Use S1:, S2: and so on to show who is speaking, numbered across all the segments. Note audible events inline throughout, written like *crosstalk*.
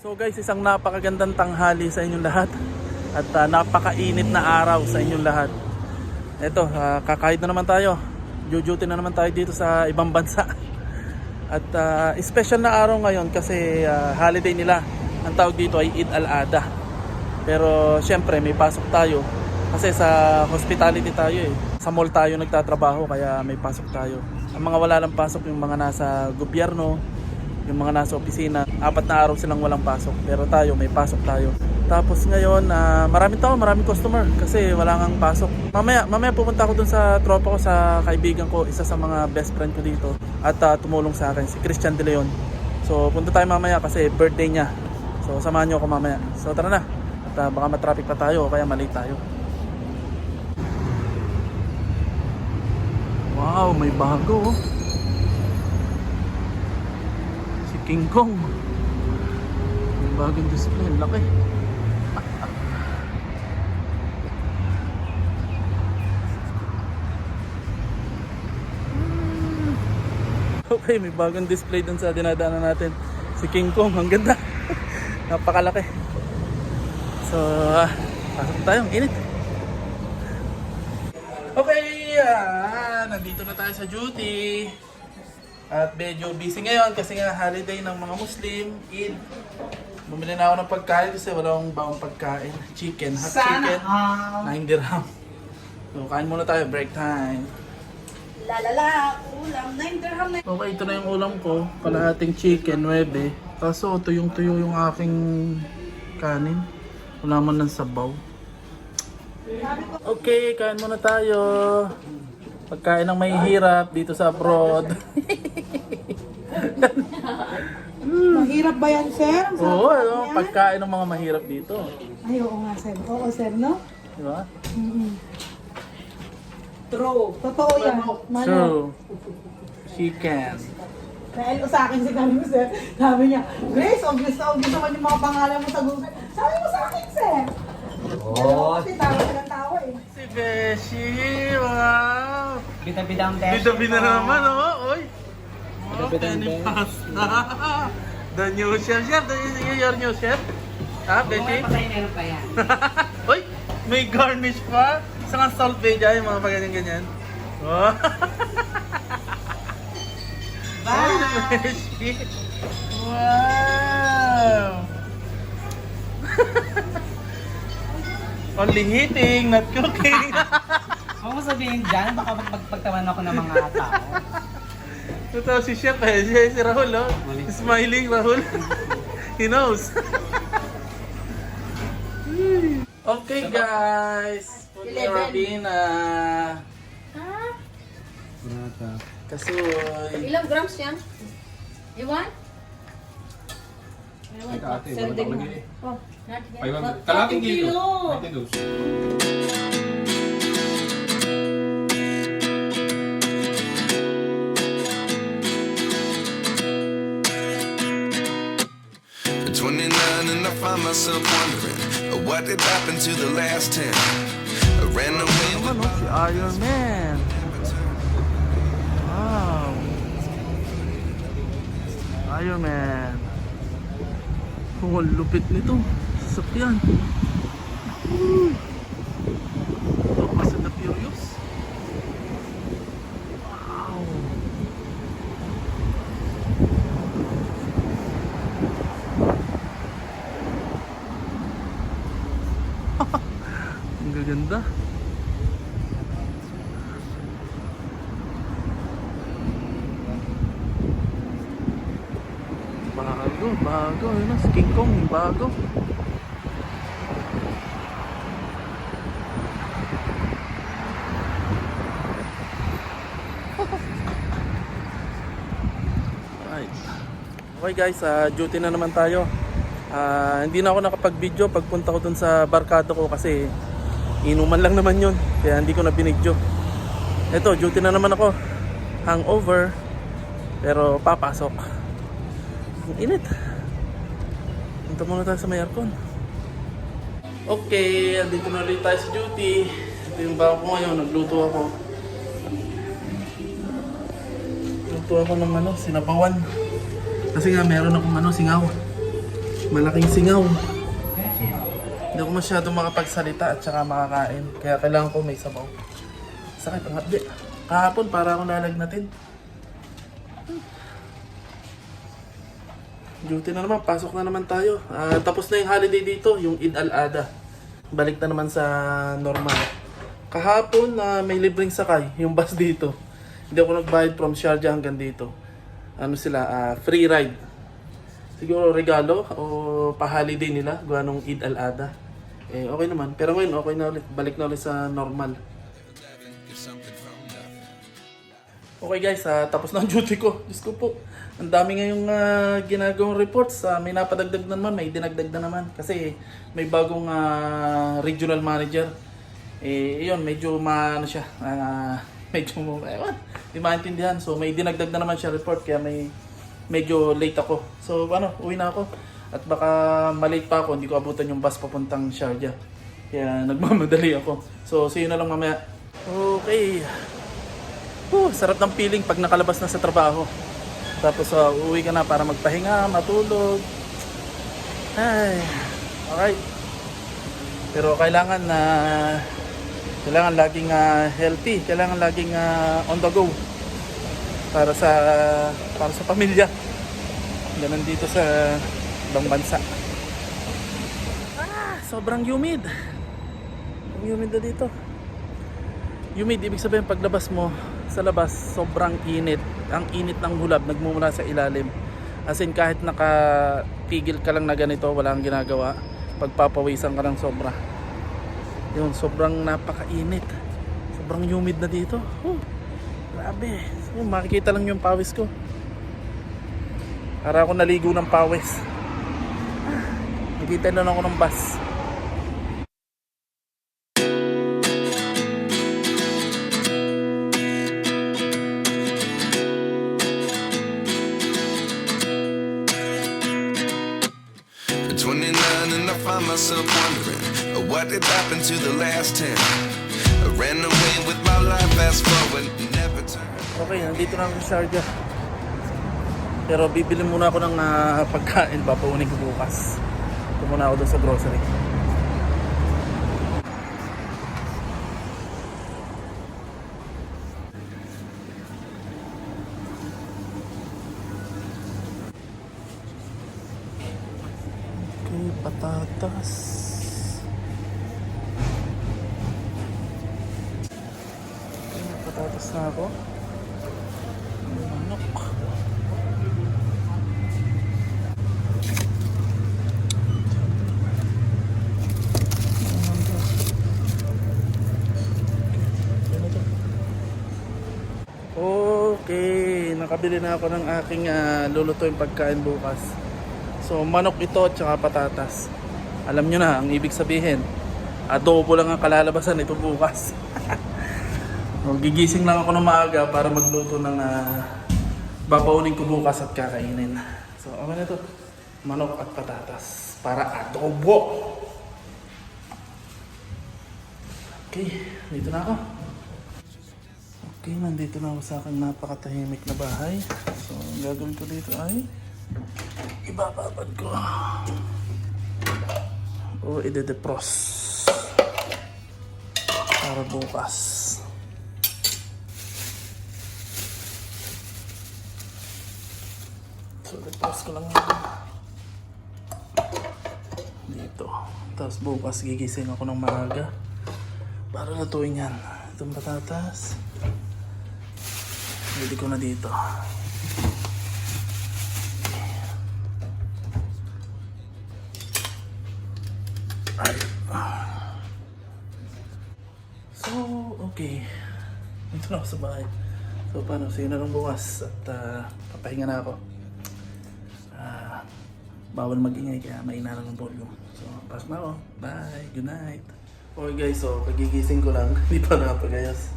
S1: So guys, isang napakagandang tanghali sa inyong lahat at ah, napakainit na araw sa inyong lahat. Ito, ah, kakahid na naman tayo. Jujuti na naman tayo dito sa ibang bansa. *laughs* At ah, special na araw ngayon kasi ah, holiday nila. Ang tawag dito ay Eid al-Adha. Pero syempre may pasok tayo kasi sa hospitality tayo eh. Sa mall tayo nagtatrabaho kaya may pasok tayo. Ang mga wala lang pasok yung mga nasa gobyerno, yung mga nasa opisina, apat na araw silang walang pasok. Pero tayo, may pasok tayo. Tapos ngayon, ah, maraming tao, maraming customer kasi wala ngang pasok. Mamaya, mamaya pupunta ako dun sa tropa ko, sa kaibigan ko, isa sa mga best friend ko dito. At ah, tumulong sa akin, si Christian De Leon. So punta tayo mamaya kasi birthday niya. So samahan niyo ako mamaya. So tara na. At ah, baka matraffic pa tayo o kaya malate tayo. Wow, may bago oh. King Kong. May bagong display. Laki. *laughs* okay, may bagong display dun sa dinadaanan natin. Si King Kong. Ang ganda. *laughs* Napakalaki. So, ah, pasok tayo. Init. Okay, ah, nandito na tayo sa duty. At medyo busy ngayon kasi nga holiday ng mga Muslim, Eid. Bumili na ako ng pagkain kasi wala akong bawang pagkain. Chicken, hot chicken.
S2: all.
S1: 9 dirham. So, kain muna tayo, break time.
S2: Lalala, ulam, 9 dirham na.
S1: Okay, ito na yung ulam ko. Kalahating chicken, 9. Kaso, tuyong-tuyo yung aking kanin. Wala man ng sabaw. Okay, kain muna tayo. Pagkain ng may hirap dito sa abroad.
S2: Mahirap ba yan, sir? Ang sarap
S1: Oo,
S2: ba
S1: ano,
S2: yan?
S1: pagkain ng mga mahirap dito.
S2: Ay, oo nga, sir. Oo, sir, no?
S1: Di ba?
S2: Mm-mm. True. Totoo yan. Mano.
S1: True. Chicken.
S2: Dahil sa akin si kami, sir. Sabi niya, Grace, obvious na obvious naman yung mga pangalan mo sa Google. Sabi mo sa akin, sir. Oo. Kasi tawa silang tawa eh.
S1: Si Beshi, wow!
S3: Bida-bida ang best.
S1: Bida-bida na naman, oh. Oy. Oh, penny pasta. *laughs* The new chef, chef. The, your new chef? Ha, Beshi?
S3: Patay meron pa yan. *laughs*
S1: Uy, may garnish pa. Sa nga salt bay dyan, yung mga paganyan-ganyan. Oh. *laughs* Ay, Beshi. Wow! Only hitting, not cooking.
S3: Huwag mo sabihin dyan, baka magpagtawan ako ng mga tao. *laughs*
S1: Ito si Chef eh, si, si Rahul oh. Smiling Rahul. *laughs* He knows. *laughs* okay guys. Carabina. Kasoy.
S4: Ilang grams yan? You want? Sarding mo. Oh, not
S5: Kalating
S4: kilo.
S5: kilo. 22.
S6: Myself wondering uh, what did happen to the last 10. I ran away with
S1: Ano si Iron Man? Wow. Iron Man. Oh, lupit nito. Sasakyan. Woo. Ito Fast and the Furious. Wow. Ang gaganda. Bago, na, si King Kong, bago. Right. Okay guys, ah, duty na naman tayo. Ah, hindi na ako nakapag-video pagpunta ko dun sa barkado ko kasi inuman lang naman yun. Kaya hindi ko na binidyo. Ito, duty na naman ako. Hangover. Pero papasok. Ang init. Punta muna tayo sa may aircon. Okay, andito na ulit tayo sa duty. Ito yung bago ko ngayon. Nagluto ako. Nagluto ako ng ano, sinabawan. Kasi nga meron akong ano, singaw. malaking singaw. Hindi ako masyado makapagsalita at saka makakain. Kaya kailangan ko may sabaw. Sakit ang hapdi. Kahapon para ako lalagnatin. Duty na naman, pasok na naman tayo. Ah, tapos na yung holiday dito, yung Eid al-Adha. Balik na naman sa normal. Kahapon na may libreng sakay, yung bus dito. Hindi ako nagbayad from Sharjah hanggang dito. Ano sila, ah, free ride. Siguro regalo o pa-holiday nila, gawa nung Eid al-Adha. Eh, okay naman. Pero ngayon, okay na ulit. Balik na ulit sa normal. Okay guys, ah, tapos na ang duty ko. Diyos ko po. Ang dami ngayong ah, ginagawang reports. Ah, may napadagdag na naman, may dinagdag na naman. Kasi may bagong ah, regional manager. Eh, yun, medyo ma, ano siya, ah, *laughs* medyo, ewan, di maintindihan. So, may dinagdag na naman siya report, kaya may, medyo late ako. So, ano, uwi na ako. At baka malate pa ako, hindi ko abutan yung bus papuntang Sharjah. Kaya *laughs* nagmamadali ako. So, see you na lang mamaya. Okay. Oh, sarap ng feeling pag nakalabas na sa trabaho. Tapos uh, uuwi ka na para magpahinga, matulog. Ay, alright. Pero kailangan na kailangan laging ah, healthy, kailangan laging ah, on the go para sa para sa pamilya. Ganun dito sa ibang bansa. Ah, sobrang humid. Humid na dito. Humid, ibig sabihin paglabas mo sa labas, sobrang init. Ang init ng hulab, nagmumula sa ilalim. As in, kahit nakatigil ka lang na ganito, wala kang ginagawa. Pagpapawisan ka ng sobra. Yun, sobrang napakainit. Sobrang humid na dito. Oh, grabe. So, makikita lang yung pawis ko. Para ako naligo ng pawis. Ah, Nakita na ako ng bus.
S6: Find myself wondering uh, what did happen to the last 10. I ran away with my life, fast forward, never turn.
S1: Okay, nandito na ako sa Sharjah. Pero bibili muna ako ng ah, pagkain, papaunin ko bukas. Ito muna ako doon sa grocery. Okay, patatas. Okay, may patatas na ako. Manok. Okay, nakabili na ako ng aking uh, lulutuin pagkain bukas. So, manok ito at saka patatas. Alam nyo na, ang ibig sabihin, adobo lang ang kalalabasan ito bukas. *laughs* Gigising lang ako ng maaga para magluto ng uh, babaunin ko bukas at kakainin. So, ano na to? Manok at patatas para adobo. Okay, dito na ako. Okay, nandito na ako sa aking napakatahimik na bahay. So, ang gagawin ko dito ay ibababad ko. O, ide-defrost. Para bukas. So, defrost ko lang. Dito. Tapos bukas gigising ako ng maaga. Para lutuin yan. Itong patatas. Pwede ko na dito. So, okay. Dito na ako sa bahay. So, paano? You na lang bukas. At ah, papahinga na ako. Ah, bawal magingay kaya maina lang ang volume. So, pasok na ako. Bye. Good night. Okay guys, so kagigising ko lang. *laughs* Hindi pa nakapagayas.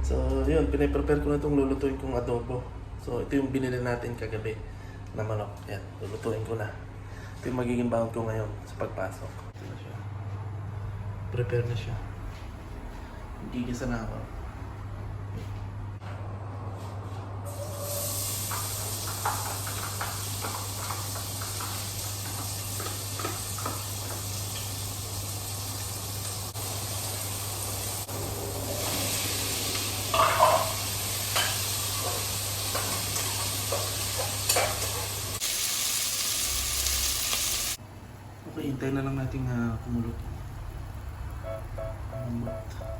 S1: So, yun. Piniprepare ko na itong lulutuin kong adobo. So, ito yung binili natin kagabi na manok. Yan. Lulutuin ko na. Ito yung magiging bound ko ngayon sa pagpasok. Prepare na siya. Gigisa na ako. Okay, hintayin na lang natin uh, kumulot. month.